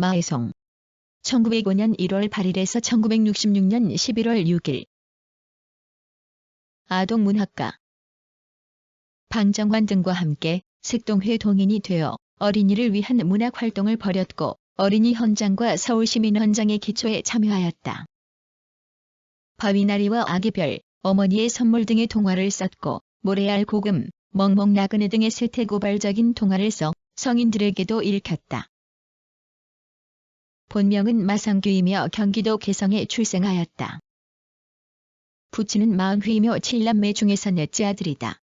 마해송 1905년 1월 8일에서 1966년 11월 6일 아동문학가 방정환 등과 함께 색동회 동인이 되어 어린이를 위한 문학활동을 벌였고 어린이 헌장과 서울시민헌장의 기초에 참여하였다. 바위나리와 아기별, 어머니의 선물 등의 동화를 썼고 모래알 고금, 멍멍 나그네 등의 세태고발적인 동화를 써 성인들에게도 읽혔다. 본명은 마상규이며 경기도 개성에 출생하였다. 부친은 마흔휘이며 칠남매 중에서 넷째 아들이다.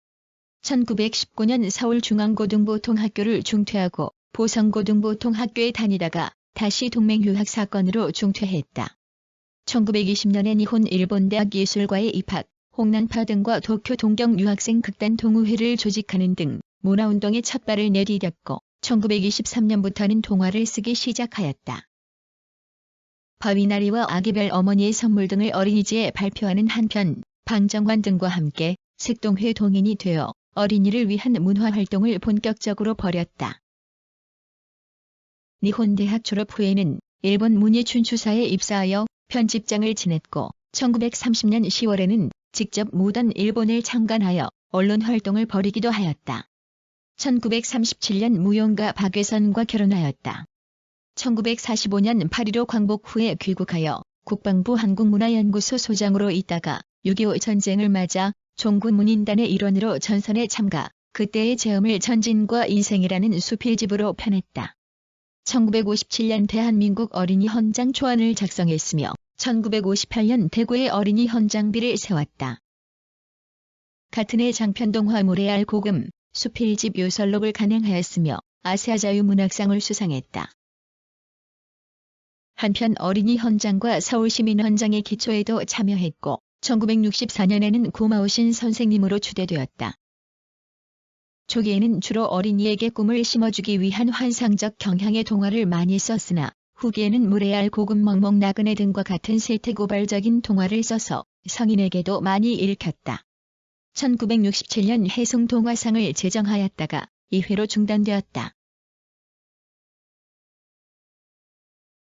1919년 서울중앙고등보통학교를 중퇴하고 보성고등보통학교에 다니다가 다시 동맹유학 사건으로 중퇴했다. 1920년엔 이혼 일본대학 예술과에 입학, 홍난파 등과 도쿄 동경 유학생 극단 동호회를 조직하는 등 문화운동에 첫 발을 내디뎠고 1923년부터는 동화를 쓰기 시작하였다. 바위나리와 아기별 어머니의 선물 등을 어린이지에 발표하는 한편 방정환 등과 함께 색동회 동인이 되어 어린이를 위한 문화활동을 본격적으로 벌였다. 니혼대학 졸업 후에는 일본 문예춘추사에 입사하여 편집장을 지냈고 1930년 10월에는 직접 무던 일본을 창간하여 언론 활동을 벌이기도 하였다. 1937년 무용가 박외선과 결혼하였다. 1945년 8.15 광복 후에 귀국하여 국방부 한국문화연구소 소장으로 있다가 6.25 전쟁을 맞아 종군문인단의 일원으로 전선에 참가, 그때의 체험을 전진과 인생이라는 수필집으로 펴냈다. 1957년 대한민국 어린이 헌장 초안을 작성했으며 1958년 대구의 어린이 헌장비를 세웠다. 같은 해 장편동화 모래알 고금, 수필집 요설록을 간행하였으며 아시아 자유문학상을 수상했다. 한편 어린이 헌장과 서울시민헌장의 기초에도 참여했고 1964년에는 고마우신 선생님으로 추대되었다. 초기에는 주로 어린이에게 꿈을 심어주기 위한 환상적 경향의 동화를 많이 썼으나 후기에는 무레알 고금 멍멍 나그네 등과 같은 세태고발적인 동화를 써서 성인에게도 많이 읽혔다. 1967년 해송동화상을 제정하였다가 2회로 중단되었다.